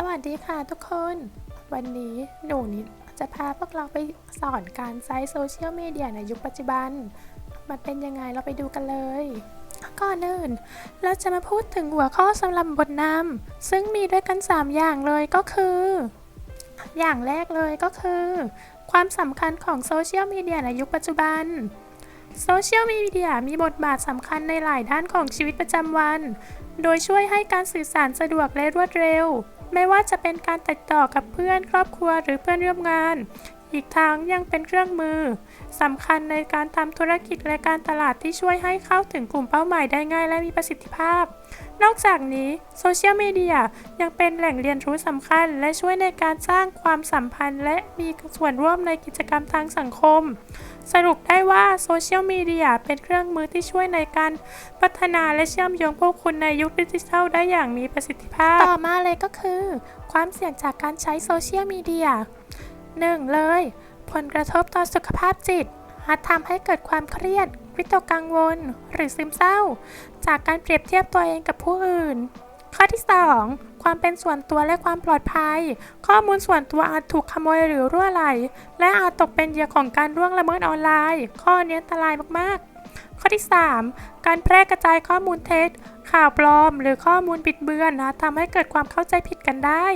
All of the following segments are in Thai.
สวัสดีค่ะทุกคน วันนี้หนูนิดจะพาพวกเราไปสอนการใช้โซเชียลมีเดียในยุคปัจจุบัน มันเป็นยังไงเราไปดูกันเลย ก่อนอื่น เราจะมาพูดถึงหัวข้อสำหรับบทนำซึ่งมีด้วยกัน 3 อย่างเลยก็คือ อย่างแรกเลยก็คือ ความสำคัญของโซเชียลมีเดียในยุคปัจจุบัน โซเชียลมีเดียมีบทบาทสำคัญในหลายด้านของชีวิตประจำวัน โดยช่วยให้การสื่อสารสะดวกและรวดเร็ว ไม่ว่าจะเป็นการติดต่อกับเพื่อนครอบครัวหรือเพื่อนร่วมงาน อีกทั้งยังเป็นเครื่องมือสำคัญในการทำธุรกิจและการตลาดที่ช่วยให้เข้าถึงกลุ่มเป้าหมายได้ง่ายและมีประสิทธิภาพ นอกจากนี้โซเชียลมีเดียยังเป็นแหล่งเรียนรู้สำคัญ และช่วยในการสร้างความสัมพันธ์ และมีส่วนร่วมในกิจกรรมทางสังคม สรุปได้ว่าโซเชียลมีเดียเป็นเครื่องมือที่ช่วยในการพัฒนาและเชื่อมโยงผู้คนในยุคดิจิทัลได้อย่างมีประสิทธิภาพ ต่อมาเลยก็คือ ความเสี่ยงจากการใช้โซเชียลมีเดีย 1. เลย ผลกระทบต่อสุขภาพจิต อาจทำให้เกิดความเครียด วิตกกังวล หรือซึมเศร้า จากการเปรียบเทียบตัวเองกับผู้อื่น ข้อที่ 2 ความเป็นส่วนตัวและความปลอดภัย ข้อมูลส่วนตัวอาจถูกขโมยหรือรั่วไหล และอาจตกเป็นเหยื่อของการร่วงละเมิดออนไลน์ ข้อนี้อันตรายมากๆ ข้อที่ 3 การแพร่กระจายข้อมูลเท็จ ข่าวปลอม หรือข้อมูลบิดเบือนนะทำให้เกิดความเข้าใจผิดกันได้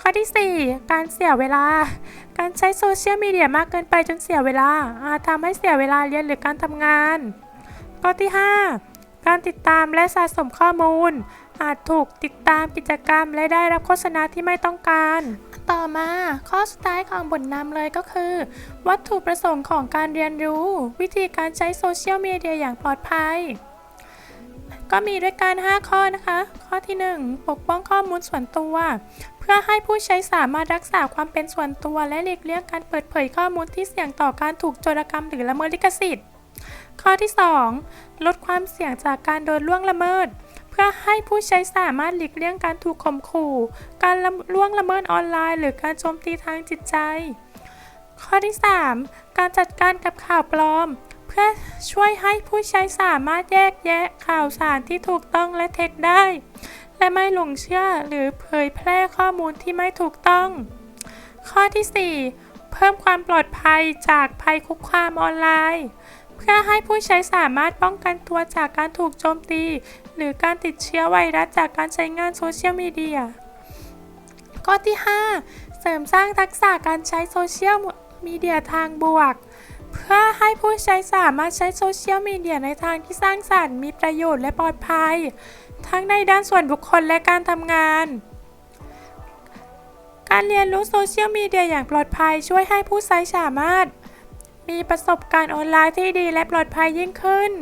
ข้อที่ 4 การเสียเวลา การใช้โซเชียลมีเดียมากเกินไปจนเสียเวลาอาจทำให้เสียเวลาเรียนหรือการทำงาน ข้อที่ 5 การติดตามและสะสมข้อมูล อาจถูกติดตามกิจกรรมและได้รับโฆษณาที่ไม่ต้องการ ต่อมาข้อสุดท้ายของบทนำเลยก็คือ วัตถุประสงค์ของการเรียนรู้ วิธีการใช้โซเชียลมีเดียอย่างปลอดภัย ก็มีด้วยกัน 5 ข้อนะคะ ข้อที่ 1 ปกป้องข้อมูลส่วนตัว เพื่อให้ผู้ใช้สามารถรักษาความเป็นส่วนตัว และหลีกเลี่ยงการเปิดเผยข้อมูลที่เสี่ยงต่อการถูกโจรกรรมหรือละเมิดลิขสิทธิ์ ข้อที่ 2 ลดความเสี่ยงจากการโดนล่วงละเมิด เพื่อให้ผู้ใช้สามารถหลีกเลี่ยงการถูกข่มขู่ การล่วงละเมิดออนไลน์ หรือการโจมตีทางจิตใจ ข้อที่ 3 การจัดการกับข่าวปลอม พื่อช่วยให้ผู้ใช้สามารถแยกแยะข่าวสารที่ถูกต้องและเท็จได้ และไม่หลงเชื่อหรือเผยแพร่ข้อมูลที่ไม่ถูกต้อง ข้อที่ 4 เพิ่มความปลอดภัยจากภัยคุกคามออนไลน์ เพื่อให้ผู้ใช้สามารถป้องกันตัวจากการถูกโจมตี หรือการติดเชื้อไวรัสจากการใช้งานโซเชียลมีเดียข้อที่ 5 เสริมสร้างทักษะการใช้โซเชียลมีเดียทางบวก เพื่อให้ ใช้สามารถใช้โซเชียลมีเดียในทางที่สร้างสรรค์มีประโยชน์และปลอดภัย ทั้งในด้านส่วนบุคคลและการทำงาน การเรียนรู้โซเชียลมีเดียอย่างปลอดภัยช่วยให้ผู้ใช้สามารถ มีประสบการณ์ออนไลน์ที่ดีและปลอดภัยยิ่งขึ้น